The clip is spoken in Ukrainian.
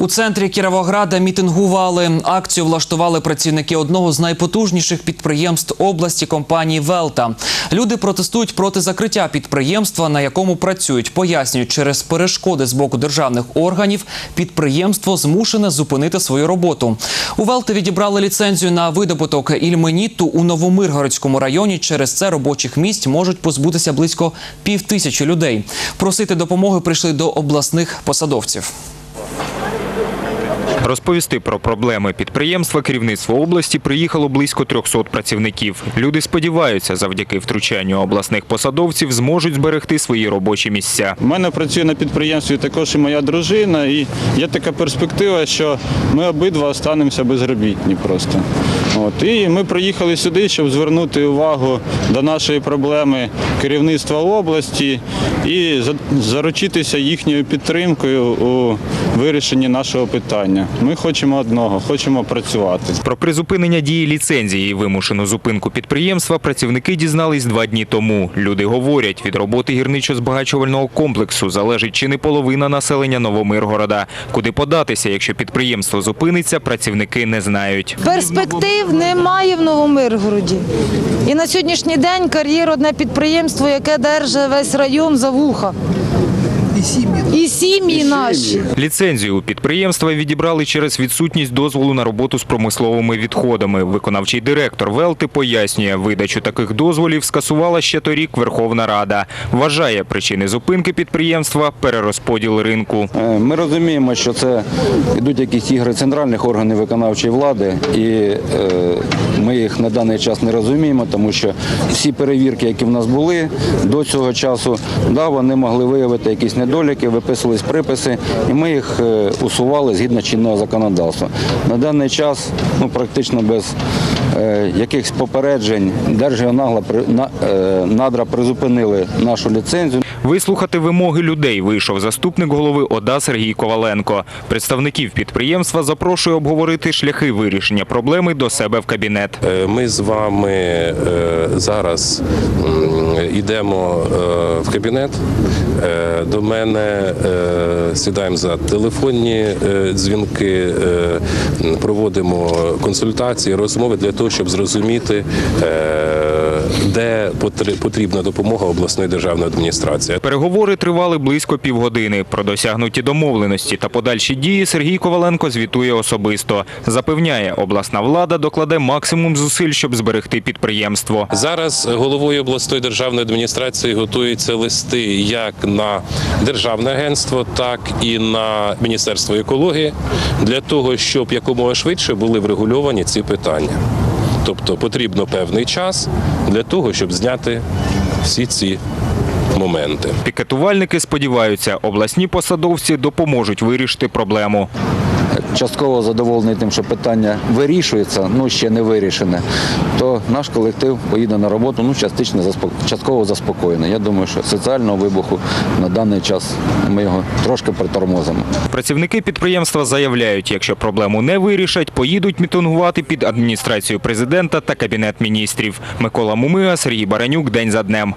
У центрі Кіровограда мітингували. Акцію влаштували працівники одного з найпотужніших підприємств області компанії Велта. Люди протестують проти закриття підприємства, на якому працюють. Пояснюють, через перешкоди з боку державних органів підприємство змушене зупинити свою роботу. У Велти відібрали ліцензію на видобуток ільменіту у Новомиргородському районі. Через це робочих місць можуть позбутися близько півтисячі людей. Просити допомоги прийшли до обласних посадовців. Розповісти про проблеми підприємства керівництво області приїхало близько 300 працівників. Люди сподіваються, завдяки втручанню обласних посадовців зможуть зберегти свої робочі місця. У мене працює на підприємстві також і моя дружина, і є така перспектива, що ми обидва останемося безробітні просто. От. І ми приїхали сюди, щоб звернути увагу до нашої проблеми керівництва області і заручитися їхньою підтримкою у вирішенні нашого питання. Ми хочемо одного, хочемо працювати. Про призупинення дії ліцензії і вимушену зупинку підприємства працівники дізнались два дні тому. Люди говорять, від роботи гірничо-збагачувального комплексу залежить чи не половина населення Новомиргорода. Куди податися, якщо підприємство зупиниться, працівники не знають. Перспектив немає в Новомиргороді. І на сьогоднішній день кар'єр одне підприємство, яке держить весь район за вуха. І сім'ї. І сім'ї наші. Ліцензію у підприємства відібрали через відсутність дозволу на роботу з промисловими відходами. Виконавчий директор Велти пояснює, видачу таких дозволів скасувала ще торік Верховна Рада. Вважає причини зупинки підприємства перерозподіл ринку. Е, Ми розуміємо, що це йдуть якісь ігри центральних органів виконавчої влади, і е, ми їх на даний час не розуміємо, тому що всі перевірки, які в нас були до цього часу, да, вони могли виявити якісь недоліки, виписувались приписи, і ми їх е, усували згідно чинного законодавства. На даний час ну, практично без е, якихось попереджень Держгеонагла е, надра призупинили нашу ліцензію. Вислухати вимоги людей вийшов заступник голови ОДА Сергій Коваленко. Представників підприємства запрошує обговорити шляхи вирішення проблеми до себе в кабінет. Е, Ми з вами е, зараз йдемо е, в кабінет. До мене сідаємо за телефонні дзвінки, проводимо консультації, розмови для того, щоб зрозуміти, де потрібна допомога обласної державної адміністрації. Переговори тривали близько півгодини. Про досягнуті домовленості та подальші дії Сергій Коваленко звітує особисто. Запевняє, обласна влада докладе максимум зусиль, щоб зберегти підприємство. Зараз головою обласної державної адміністрації готуються листи як на державне агентство, так і на міністерство екології для того, щоб якомога швидше були врегульовані ці питання. Тобто потрібно певний час для того, щоб зняти всі ці моменти. Пікетувальники сподіваються, обласні посадовці допоможуть вирішити проблему. частково задоволений тим, що питання вирішується, ну ще не вирішене, то наш колектив поїде на роботу, ну частично частково заспокоєний. Я думаю, що соціального вибуху на даний час ми його трошки притормозимо. Працівники підприємства заявляють, якщо проблему не вирішать, поїдуть мітингувати під адміністрацію президента та кабінет міністрів. Микола Мумига, Сергій Баранюк. День за днем.